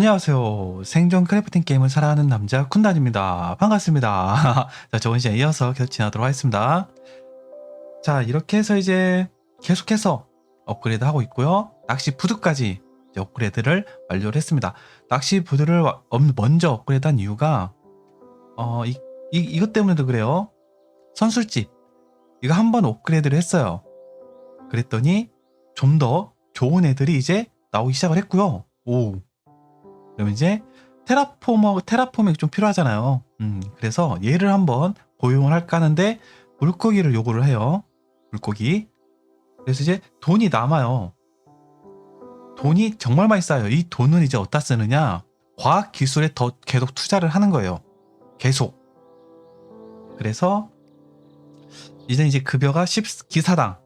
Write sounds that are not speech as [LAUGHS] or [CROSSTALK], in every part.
안녕하세요. 생존 크래프팅 게임을 사랑하는 남자 쿤단입니다. 반갑습니다. [LAUGHS] 자, 저번 시간에 이어서 계속 진행하도록 하겠습니다. 자, 이렇게 해서 이제 계속해서 업그레이드 하고 있고요. 낚시 부두까지 업그레이드를 완료를 했습니다. 낚시 부두를 먼저 업그레이드한 이유가 어, 이, 이, 이것 때문에도 그래요. 선술집. 이거 한 번 업그레이드를 했어요. 그랬더니 좀 더 좋은 애들이 이제 나오기 시작을 했고요. 오. 그러면 이제 테라포머 테라포밍이 좀 필요하잖아요. 음, 그래서 얘를 한번 고용을 할까 하는데 물고기를 요구를 해요. 물고기. 그래서 이제 돈이 남아요. 돈이 정말 많이 쌓여요. 이 돈은 이제 어디다 쓰느냐? 과학 기술에 더 계속 투자를 하는 거예요. 계속. 그래서 이제 이제 급여가 10 기사당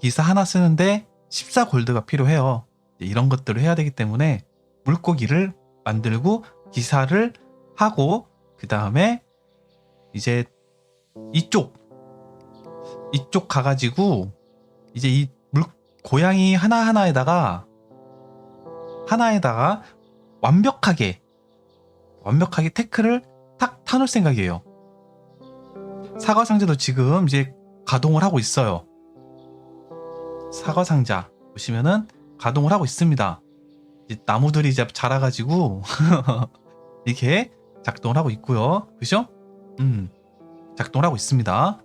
기사 하나 쓰는데 14골드가 필요해요. 이런 것들을 해야 되기 때문에 물고기를 만들고 기사를 하고 그 다음에 이제 이쪽 이쪽 가가지고 이제 이 물 고양이 하나 하나에다가 하나에다가 완벽하게 완벽하게 태클을 탁 타놓을 생각이에요. 사과 상자도 지금 이제 가동을 하고 있어요. 사과 상자 보시면은 가동을 하고 있습니다. 나무들이 이제 자라가지고 [LAUGHS] 이렇게 작동을 하고 있고요. 그죠? 음, 작동을 하고 있습니다.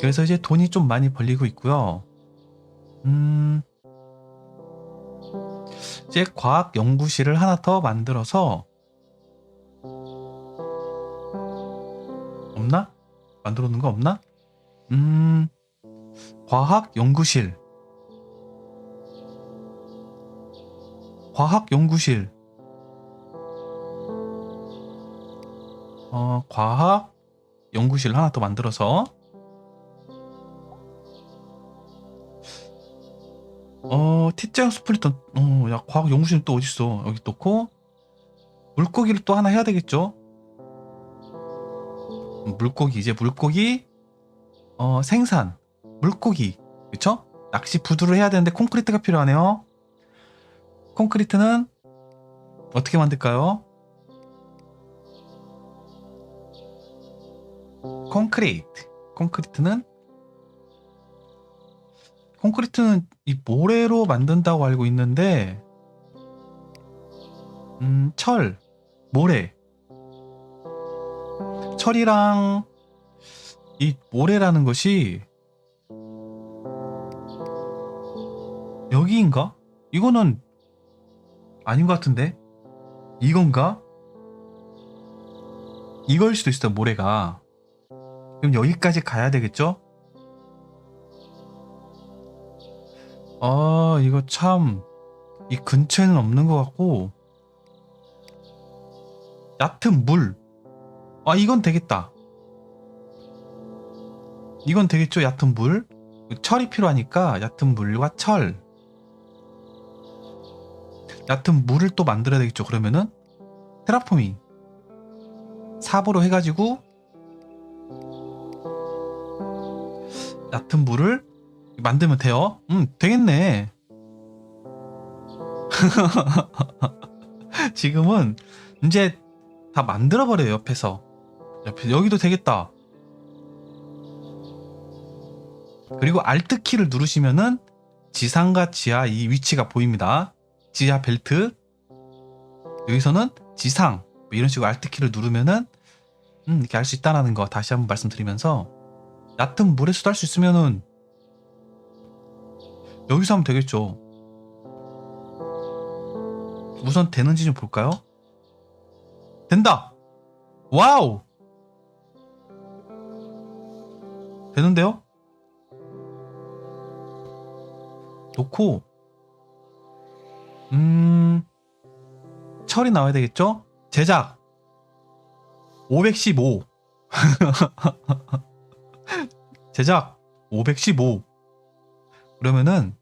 그래서 이제 돈이 좀 많이 벌리고 있고요. 음, 이제 과학 연구실을 하나 더 만들어서 없나? 만들어 놓은 거 없나? 음, 과학 연구실. 과학 연구실. 어, 과학 연구실 하나 더 만들어서 어, 티장 스플리터 어, 야, 과학 연구실 또 어디 있어? 여기 놓고 물고기를 또 하나 해야 되겠죠? 물고기 이제 물고기 어, 생산 물고기 그쵸? 낚시 부두를 해야 되는데 콘크리트가 필요하네요. 콘크리트는 어떻게 만들까요? 콘크리트. 콘크리트는 콘크리트는 이 모래로 만든다고 알고 있는데 음, 철, 모래. 철이랑 이 모래라는 것이 여기인가? 이거는 아닌 것 같은데? 이건가? 이걸 수도 있어, 모래가. 그럼 여기까지 가야 되겠죠? 아, 이거 참, 이 근처에는 없는 것 같고, 얕은 물. 아, 이건 되겠다. 이건 되겠죠, 얕은 물? 철이 필요하니까, 얕은 물과 철. 얕은 물을 또 만들어야 되겠죠. 그러면은 테라포밍 삽으로 해가지고 얕은 물을 만들면 돼요. 음, 되겠네. [LAUGHS] 지금은 이제 다 만들어 버려요. 옆에서 옆에 여기도 되겠다. 그리고 알트 키를 누르시면은 지상과 지하 이 위치가 보입니다. 지하 벨트 여기서는 지상 뭐 이런 식으로 알트 키를 누르면은 음, 이렇게 알 수 있다라는 거 다시 한번 말씀드리면서 얕은 물에 수도 할 수 있으면은 여기서 하면 되겠죠. 우선 되는지 좀 볼까요? 된다. 와우. 되는데요? 놓고 음, 철이 나와야 되겠죠? 제작 515 [LAUGHS] 제작 515 그러면은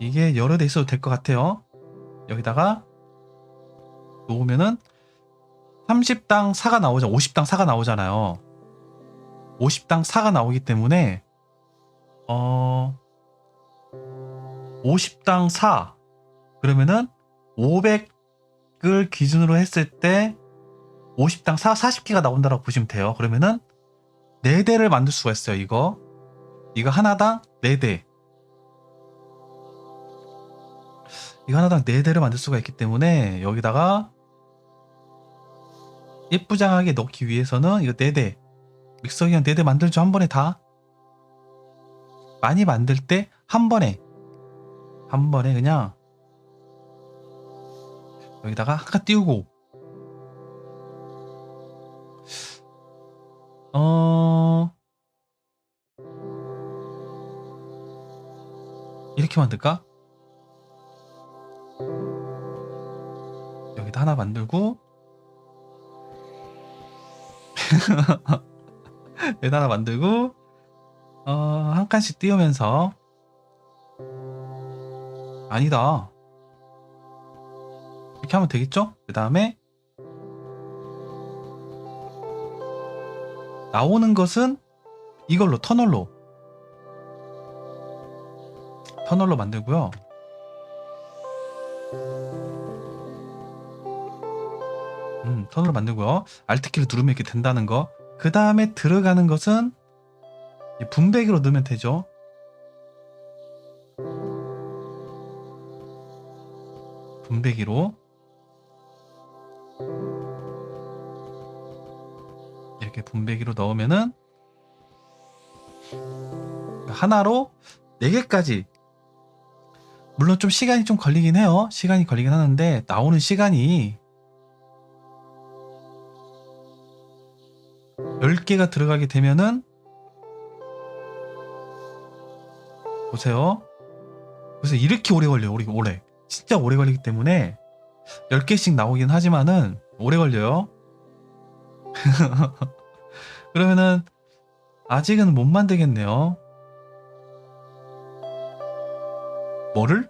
이게 여러 대 있어도 될 것 같아요. 여기다가 놓으면은 30당 4가 나오죠. 50당 4가 나오잖아요. 50당 4가 나오기 때문에 어 50당 4 그러면은 500을 기준으로 했을 때 50당 4 40개가 나온다고 보시면 돼요. 그러면은 4대를 만들 수가 있어요. 이거 이거 하나당 4대 이거 하나당 4대를 만들 수가 있기 때문에 여기다가 예쁘장하게 넣기 위해서는 이거 4대 믹서기 그냥 4대 만들죠. 한 번에 다 많이 만들 때 한 번에 한 번에 그냥 여기다가 한칸 띄우고. 어 이렇게 만들까? 여기다 하나 만들고. [LAUGHS] 여기다 하나 만들고 어, 한 칸씩 띄우면서 아니다. 이렇게 하면 되겠죠? 그 다음에 나오는 것은 이걸로 터널로 터널로 만들고요. 음, 터널로 만들고요. 알트키를 누르면 이렇게 된다는 거. 그 다음에 들어가는 것은 이 분배기로 넣으면 되죠. 분배기로 이렇게 분배기로 넣으면은 하나로 4개까지 물론 좀 시간이 좀 걸리긴 해요. 시간이 걸리긴 하는데 나오는 시간이 10개가 들어가게 되면은 보세요. 그래서 이렇게 오래 걸려요. 우리 오래. 진짜 오래 걸리기 때문에 10개씩 나오긴 하지만은 오래 걸려요. [LAUGHS] 그러면은 아직은 못 만들겠네요. 뭐를?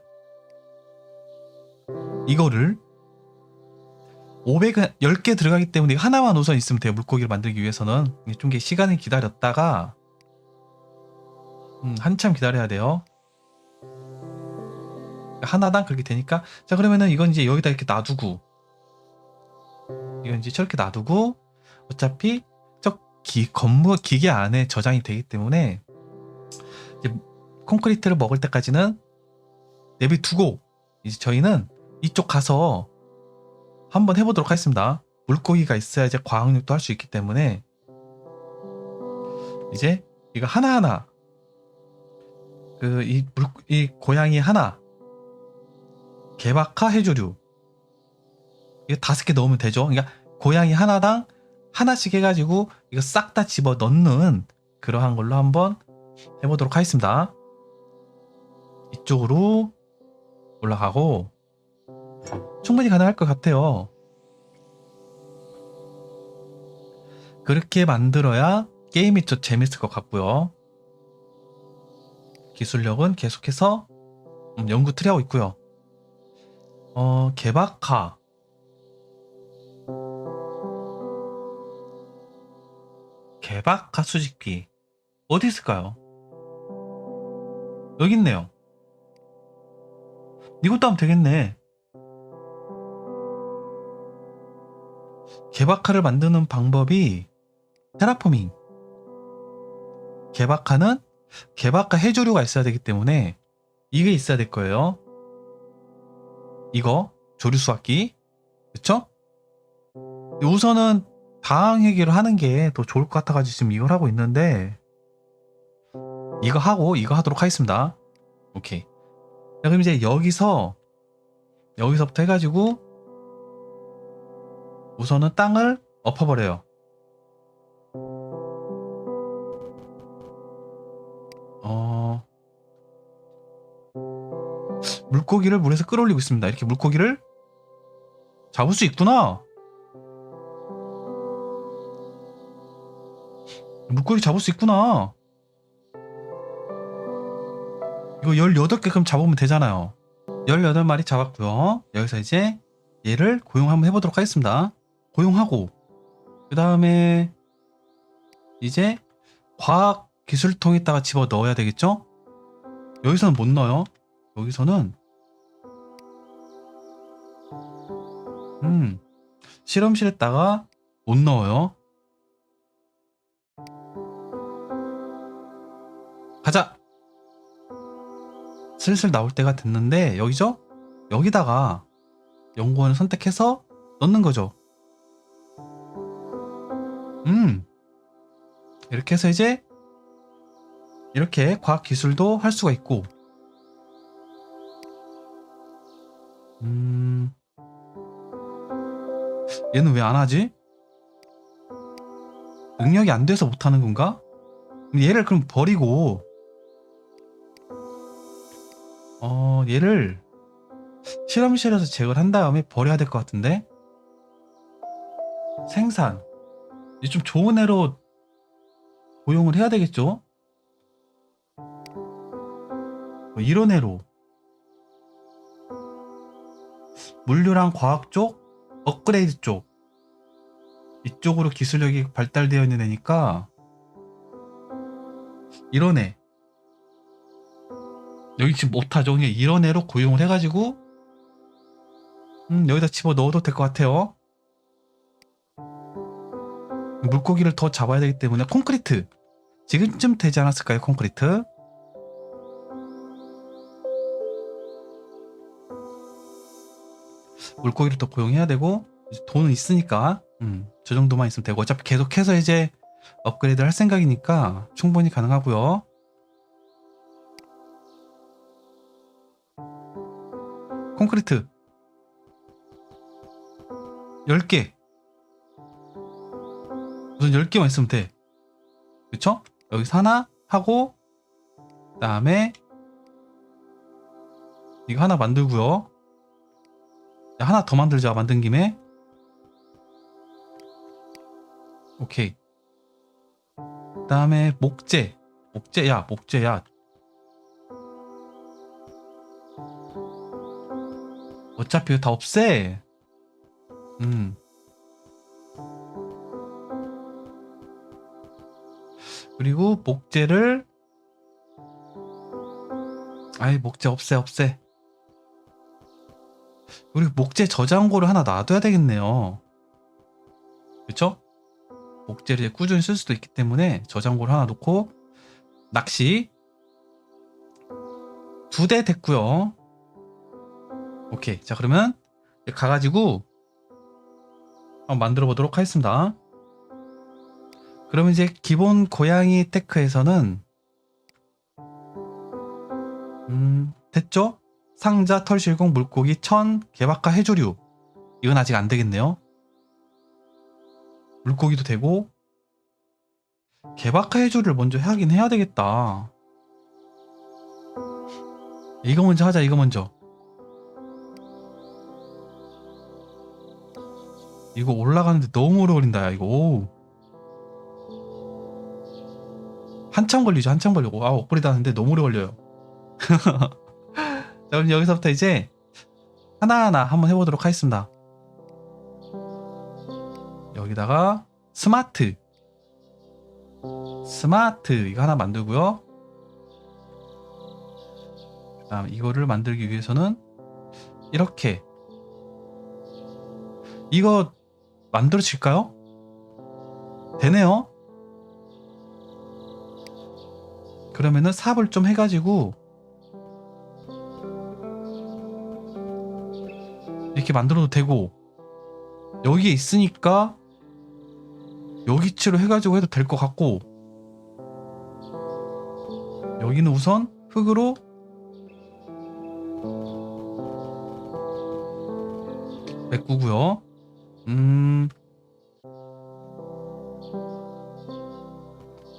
이거를 500은 10개 들어가기 때문에 하나만 우선 있으면 돼요. 물고기를 만들기 위해서는 좀 시간을 기다렸다가 음, 한참 기다려야 돼요. 하나당 그렇게 되니까 자 그러면은 이건 이제 여기다 이렇게 놔두고 이건 이제 저렇게 놔두고 어차피 저 기, 건물 기계 안에 저장이 되기 때문에 이제 콘크리트를 먹을 때까지는 내비두고 이제 저희는 이쪽 가서 한번 해보도록 하겠습니다. 물고기가 있어야 이제 과학력도 할 수 있기 때문에 이제 이거 하나하나 그이물이 고양이 하나 개박하 해조류 이거 다섯 개 넣으면 되죠. 그러니까 고양이 하나당 하나씩 해가지고 이거 싹 다 집어 넣는 그러한 걸로 한번 해보도록 하겠습니다. 이쪽으로 올라가고 충분히 가능할 것 같아요. 그렇게 만들어야 게임이 좀 재밌을 것 같고요. 기술력은 계속해서 음, 연구 트리하고 있고요. 어, 개박하. 개박하 수집기. 어디 있을까요? 여기 있네요. 이것도 하면 되겠네. 개박하를 만드는 방법이 테라포밍. 개박하는 개박하 해조류가 있어야 되기 때문에 이게 있어야 될 거예요. 이거 조류 수확기. 그쵸? 우선은 회계를 하는 게 더 좋을 것 같아가지고 지금 이걸 하고 있는데 이거 하고 이거 하도록 하겠습니다. 오케이. 자, 그럼 이제 여기서 여기서부터 해가지고 우선은 땅을 엎어버려요. 물고기를 물에서 끌어올리고 있습니다. 이렇게 물고기를 잡을 수 있구나. 물고기 잡을 수 있구나. 이거 18개 그럼 잡으면 되잖아요. 18마리 잡았고요. 여기서 이제 얘를 고용 한번 해보도록 하겠습니다. 고용하고 그 다음에 이제 과학 기술통에다가 집어 넣어야 되겠죠? 여기서는 못 넣어요. 여기서는 음 실험실에다가 못 넣어요. 가자. 슬슬 나올 때가 됐는데 여기죠? 여기다가 연구원을 선택해서 넣는 거죠. 음. 이렇게 해서 이제 이렇게 과학 기술도 할 수가 있고 음. 얘는 왜 안 하지? 능력이 안 돼서 못 하는 건가? 얘를 그럼 버리고 어, 얘를 실험실에서 제거를 한 다음에 버려야 될 것 같은데? 생산. 이제 좀 좋은 애로 고용을 해야 되겠죠? 뭐 이런 애로. 물류랑 과학 쪽, 업그레이드 쪽. 이쪽으로 기술력이 발달되어 있는 애니까, 이런 애. 여기 지금 못하죠. 그냥 이런 애로 고용을 해가지고, 음, 여기다 집어 넣어도 될 것 같아요. 물고기를 더 잡아야 되기 때문에 콘크리트. 지금쯤 되지 않았을까요, 콘크리트? 물고기를 더 고용해야 되고, 돈은 있으니까, 음, 저 정도만 있으면 되고, 어차피 계속해서 이제 업그레이드 할 생각이니까 충분히 가능하고요. 콘크리트. 10개. 우선 10개만 있으면 돼. 그쵸? 여기서 하나 하고 그 다음에 이거 하나 만들고요. 야, 하나 더 만들자 만든 김에 오케이 그 다음에 목재 목재 야 목재 야 어차피 다 없애. 음. 그리고 목재를 아이 목재 없애 없애. 그리고 목재 저장고를 하나 놔둬야 되겠네요. 그쵸? 목재를 꾸준히 쓸 수도 있기 때문에 저장고를 하나 놓고 낚시 두 대 됐고요. 오케이. 자, 그러면 가가지고 한번 만들어 보도록 하겠습니다. 그러면 이제 기본 고양이 테크에서는 음, 됐죠? 상자, 털실공, 물고기, 천, 개박하, 해조류. 이건 아직 안 되겠네요. 물고기도 되고 개박하 해조류를 먼저 하긴 해야 되겠다. 이거 먼저 하자, 이거 먼저. 이거 올라가는데 너무 오래 걸린다 야 이거 오. 한참 걸리죠 한참 걸리고 아 업그레이드 하는데 너무 오래 걸려요 [LAUGHS] 자 그럼 여기서부터 이제 하나하나 한번 해보도록 하겠습니다. 여기다가 스마트. 스마트. 이거 하나 만들고요. 그 다음 이거를 만들기 위해서는 이렇게. 이거 만들어질까요? 되네요. 그러면은 삽을 좀 해가지고 이렇게 만들어도 되고 여기에 있으니까 여기치로 해가지고 해도 될 것 같고 여기는 우선 흙으로 메꾸고요. 음.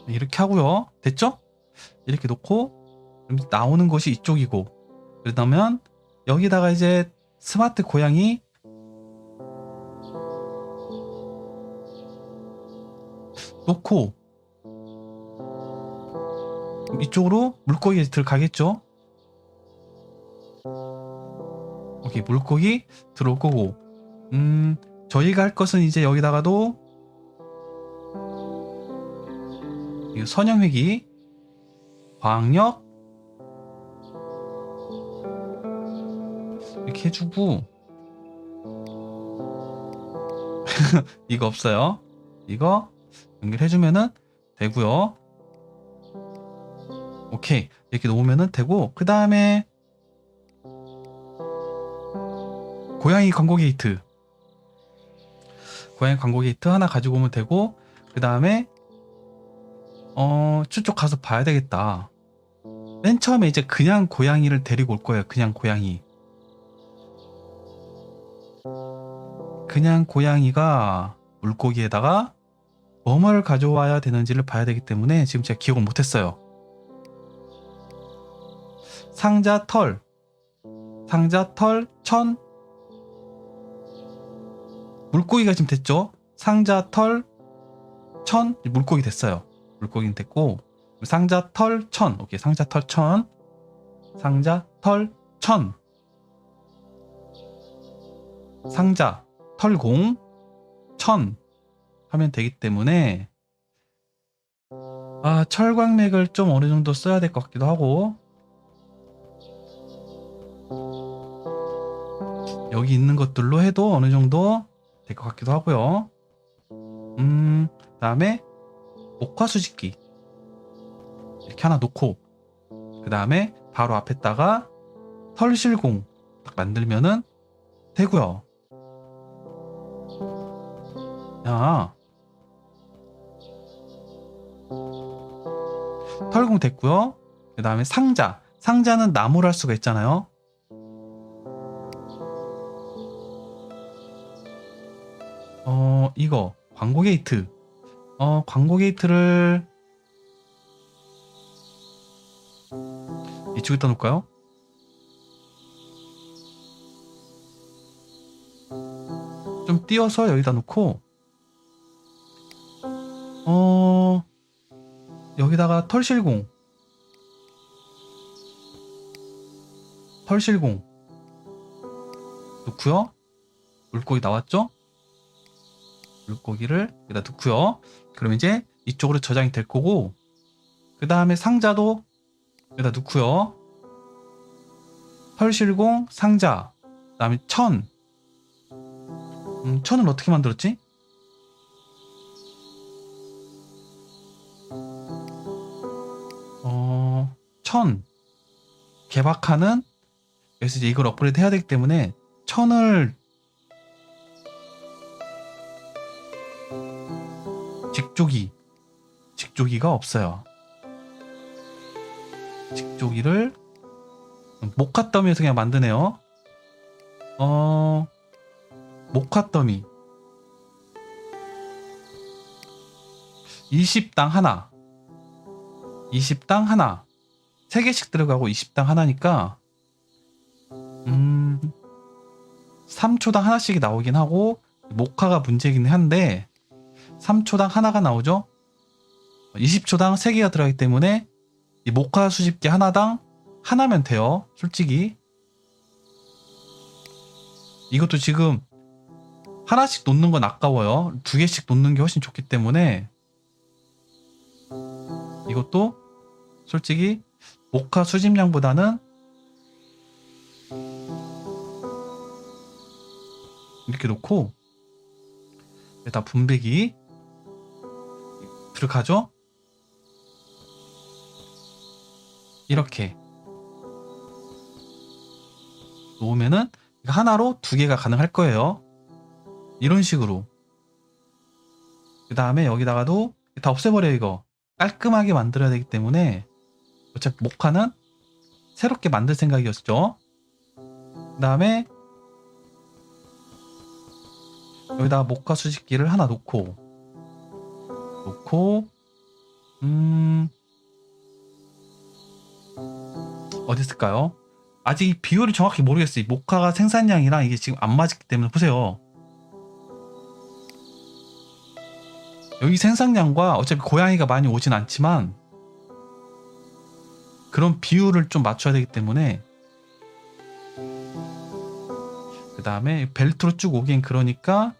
이렇게 하고요. 됐죠? 이렇게 놓고 나오는 곳이 이쪽이고 그러면 여기다가 이제 스마트 고양이 놓고 이쪽으로 물고기 들어가겠죠? 오케이 물고기 들어올 거고 음 저희가 할 것은 이제 여기다가도 이 선형회기, 광역, 이렇게 해주고 [LAUGHS] 이거 없어요. 이거 연결해주면은 되고요. 오케이 이렇게 놓으면은 되고 그 다음에 고양이 광고 게이트 고양이 광고 게이트 하나 가지고 오면 되고 그 다음에 어 저쪽 가서 봐야 되겠다. 맨 처음에 이제 그냥 고양이를 데리고 올 거예요. 그냥 고양이. 그냥 고양이가 물고기에다가 뭐뭐를 가져와야 되는지를 봐야 되기 때문에 지금 제가 기억을 못했어요. 상자 털, 상자 털, 천, 물고기가 지금 됐죠? 상자 털, 천, 물고기 됐어요. 물고기는 됐고, 상자 털, 천. 오케이, 상자 털, 천. 상자 털, 천. 상자, 털공, 천. 하면 되기 때문에, 아, 철광맥을 좀 어느 정도 써야 될 것 같기도 하고, 여기 있는 것들로 해도 어느 정도 될 것 같기도 하고요. 음, 그 다음에 목화 수집기 이렇게 하나 놓고 그 다음에 바로 앞에다가 털실공 딱 만들면은 되고요. 야, 털공 됐고요. 그 다음에 상자. 상자는 나무를 할 수가 있잖아요. 어, 이거 광고 게이트. 어, 광고 게이트를 이쪽에다 놓을까요? 좀 띄워서 여기다 놓고 여기다가 털실공 털실공 놓고요 물고기 나왔죠? 물고기를 여기다 넣고요. 그럼 이제 이쪽으로 저장이 될 거고 그 다음에 상자도 여기다 넣고요. 펄실공 상자 그 다음에 천 음, 천을 어떻게 만들었지? 천 개박하는 그래서 이제 이걸 업그레이드 해야 되기 때문에 천을 직조기 직조기가 없어요. 직조기를 목화 더미에서 그냥 만드네요. 어 목화 더미 20당 하나 20당 하나 3개씩 들어가고 20당 하나니까 음 3초당 하나씩이 나오긴 하고 목화가 문제긴 한데 3초당 하나가 나오죠. 20초당 3개가 들어가기 때문에 이 목화 수집기 하나당 하나면 돼요. 솔직히. 이것도 지금 하나씩 놓는 건 아까워요. 두 개씩 놓는 게 훨씬 좋기 때문에 이것도 솔직히 목화 수집량보다는 이렇게 놓고 여기다 분배기 들어가죠? 이렇게 놓으면은 하나로 두 개가 가능할 거예요. 이런 식으로. 그 다음에 여기다가도 다 없애버려 요 이거. 깔끔하게 만들어야 되기 때문에 어차피 목화는 새롭게 만들 생각이었죠. 그 다음에 여기다가 목화 수집기를 하나 놓고 놓고 음 어디 있을까요? 아직 비율을 정확히 모르겠어요. 목화가 생산량이랑 이게 지금 안 맞기 때문에 보세요. 여기 생산량과 어차피 고양이가 많이 오진 않지만 그런 비율을 좀 맞춰야 되기 때문에 그 다음에 벨트로 쭉 오긴 그러니까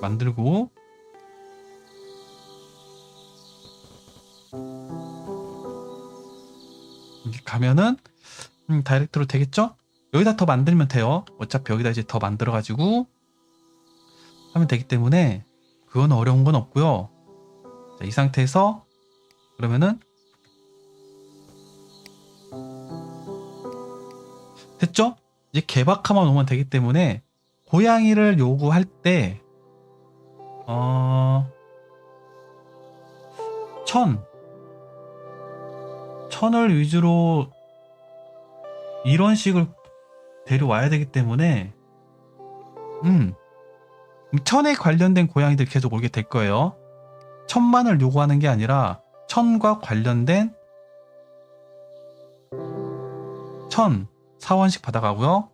만들고 가면은 음, 다이렉트로 되겠죠? 여기다 더 만들면 돼요. 어차피 여기다 이제 더 만들어 가지고 하면 되기 때문에 그건 어려운 건 없고요. 자, 이 상태에서 그러면은 됐죠? 이제 개박하만 오면 되기 때문에 고양이를 요구할 때 어... 천 천을 위주로 이런 식을 데려와야 되기 때문에 음 천에 관련된 고양이들 계속 오게 될 거예요. 천만을 요구하는 게 아니라 천과 관련된 천 사원씩 받아가고요.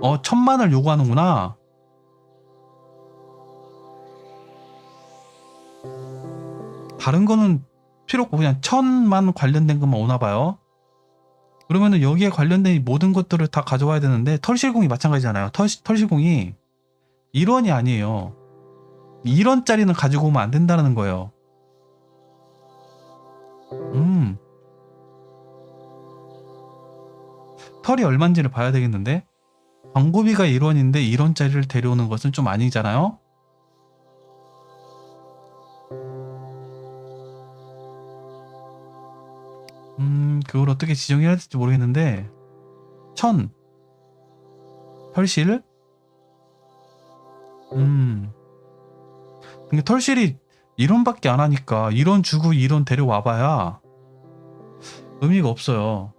어 천만을 요구하는구나. 다른 거는 필요 없고 그냥 천만 관련된 것만 오나 봐요. 그러면은 여기에 관련된 모든 것들을 다 가져와야 되는데 털실공이 마찬가지잖아요. 털, 털실공이 1원이 아니에요. 1원짜리는 가지고 오면 안 된다는 거예요. 음. 털이 얼마인지를 봐야 되겠는데 광고비가 1원인데 1원짜리를 데려오는 것은 좀 아니잖아요. 음, 그걸 어떻게 지정해야 될지 모르겠는데, 천, 털실, 음, 근데 털실이 1원밖에 안 하니까 1원 주고 1원 데려와봐야 의미가 없어요.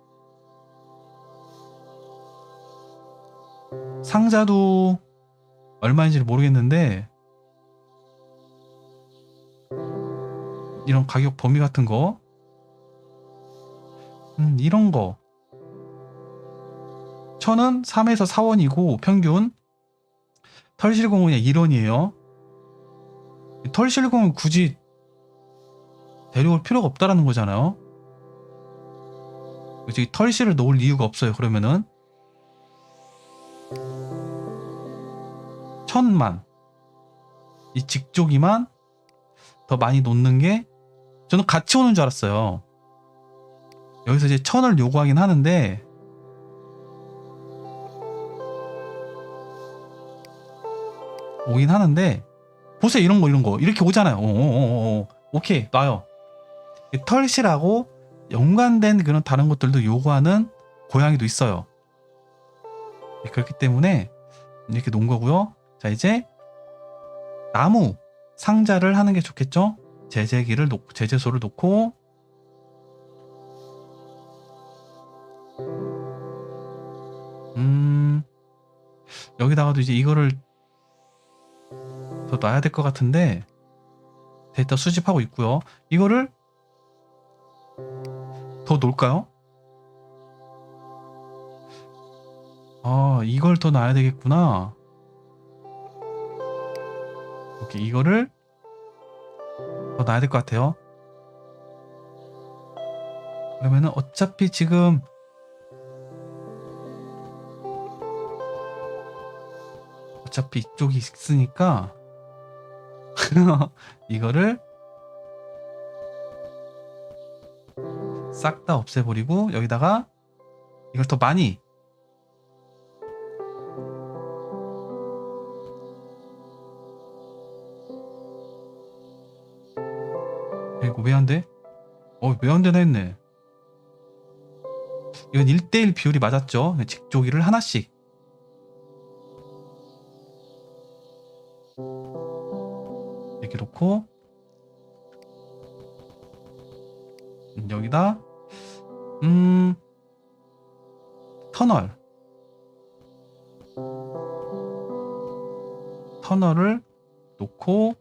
상자도 얼마인지 모르겠는데, 이런 가격 범위 같은 거, 음, 이런 거. 천은 3에서 4원이고 평균 털실공은 1원이에요. 털실공은 굳이 데려올 필요가 없다라는 거잖아요. 그치 털실을 놓을 이유가 없어요. 그러면은 천만 이 직조기만 더 많이 놓는 게 저는 같이 오는 줄 알았어요. 여기서 이제 천을 요구하긴 하는데 오긴 하는데 보세요 이런 거 이런 거 이렇게 오잖아요. 오오오 오 오케이 놔요. 털실하고 연관된 그런 다른 것들도 요구하는 고양이도 있어요. 그렇기 때문에 이렇게 놓은 거고요. 자 이제 나무 상자를 하는 게 좋겠죠? 제재기를 놓고 제재소를 놓고 음 여기다가도 이제 이거를 더 놔야 될 것 같은데 데이터 수집하고 있고요. 이거를 더 놓을까요? 아 이걸 더 놔야 되겠구나. 오케이 이거를 더 놔야 될 것 같아요. 그러면은 어차피 지금 어차피 이쪽이 있으니까 [LAUGHS] 이거를 싹 다 없애버리고 여기다가 이걸 더 많이 이거 왜 안 돼? 어, 왜 안 되나 했네. 이건 1대1 비율이 맞았죠? 직조기를 하나씩 놓고 음, 여기다 음 터널 터널을 놓고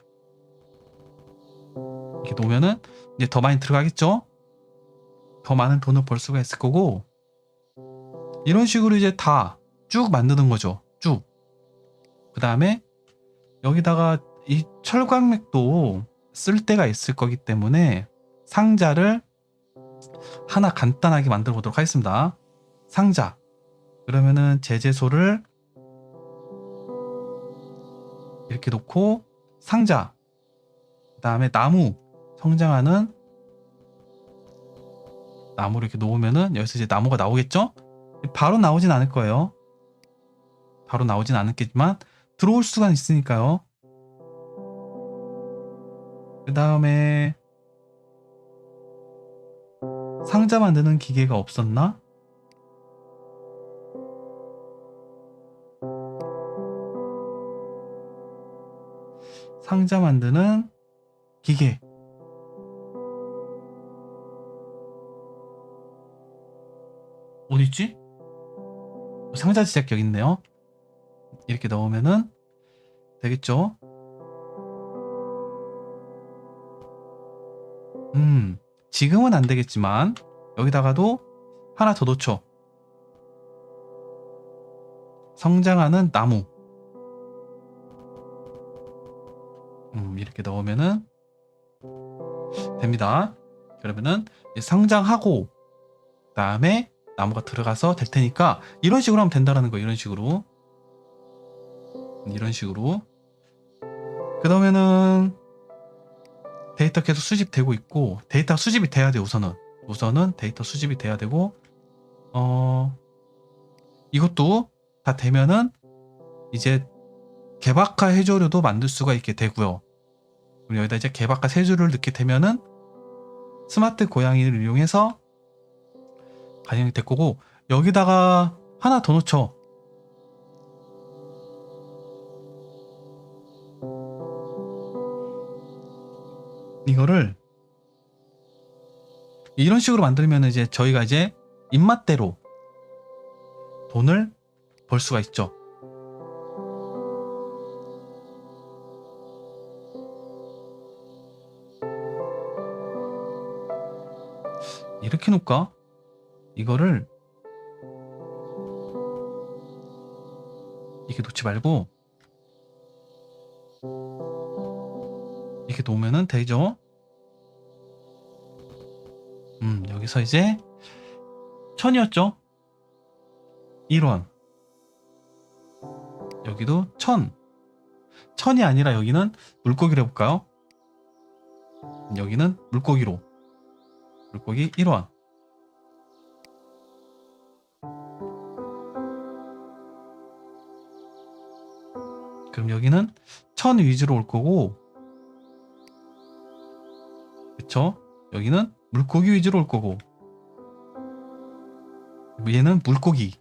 이렇게 놓으면은 이제 더 많이 들어가겠죠? 더 많은 돈을 벌 수가 있을 거고 이런 식으로 이제 다 쭉 만드는 거죠. 쭉. 그 다음에 여기다가 이 철광맥도 쓸 때가 있을 거기 때문에 상자를 하나 간단하게 만들어 보도록 하겠습니다. 상자. 그러면은 제재소를 이렇게 놓고 상자. 그 다음에 나무. 성장하는 나무를 이렇게 놓으면은 여기서 이제 나무가 나오겠죠? 바로 나오진 않을 거예요. 바로 나오진 않겠지만 들어올 수가 있으니까요. 그 다음에 상자 만드는 기계가 없었나? 상자 만드는 기계. 어디있지? 상자 제작 여기 있네요. 이렇게 넣으면은 되겠죠? 음, 지금은 안 되겠지만 여기다가도 하나 더 놓죠. 성장하는 나무. 음, 이렇게 넣으면은 됩니다. 그러면은 성장하고 그다음에 나무가 들어가서 될 테니까 이런 식으로 하면 된다라는 거 이런 식으로 이런 식으로 그러면은 데이터 계속 수집되고 있고 데이터 수집이 돼야 돼 우선은 우선은 데이터 수집이 돼야 되고 어 이것도 다 되면은 이제 개박화 해조류도 만들 수가 있게 되고요. 그리고 여기다 이제 개박화 세조를 넣게 되면은 스마트 고양이를 이용해서 가정이 될 거고 여기다가 하나 더 놓죠. 이거를 이런 식으로 만들면 이제 저희가 이제 입맛대로 돈을 벌 수가 있죠. 이렇게 놓을까? 이거를 이렇게 놓지 말고 이렇게 놓으면은 되죠? 음, 여기서 이제 천이었죠? 1원. 여기도 천. 천이 아니라 여기는 물고기로 해볼까요? 여기는 물고기로. 물고기 1원. 그럼 여기는 천 위주로 올 거고, 그쵸? 여기는 물고기 위주로 올 거고, 얘는 물고기.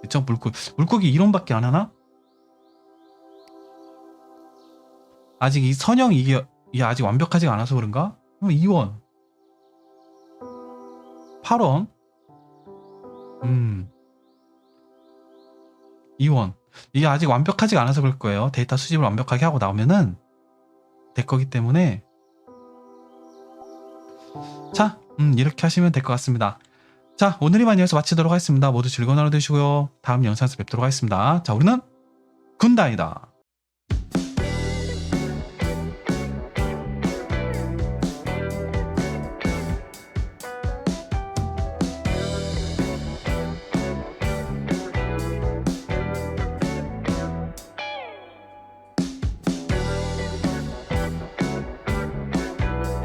그쵸? 물고기. 물고기 이론밖에 안 하나? 아직 이 선형 이게, 이게 아직 완벽하지가 않아서 그런가? 그럼 2원. 8원. 음. 2원. 이게 아직 완벽하지가 않아서 그럴 거예요. 데이터 수집을 완벽하게 하고 나오면은 될 거기 때문에 자, 음, 이렇게 하시면 될 것 같습니다. 자, 오늘 이만 여기서 마치도록 하겠습니다. 모두 즐거운 하루 되시고요. 다음 영상에서 뵙도록 하겠습니다. 자, 우리는 군다이다.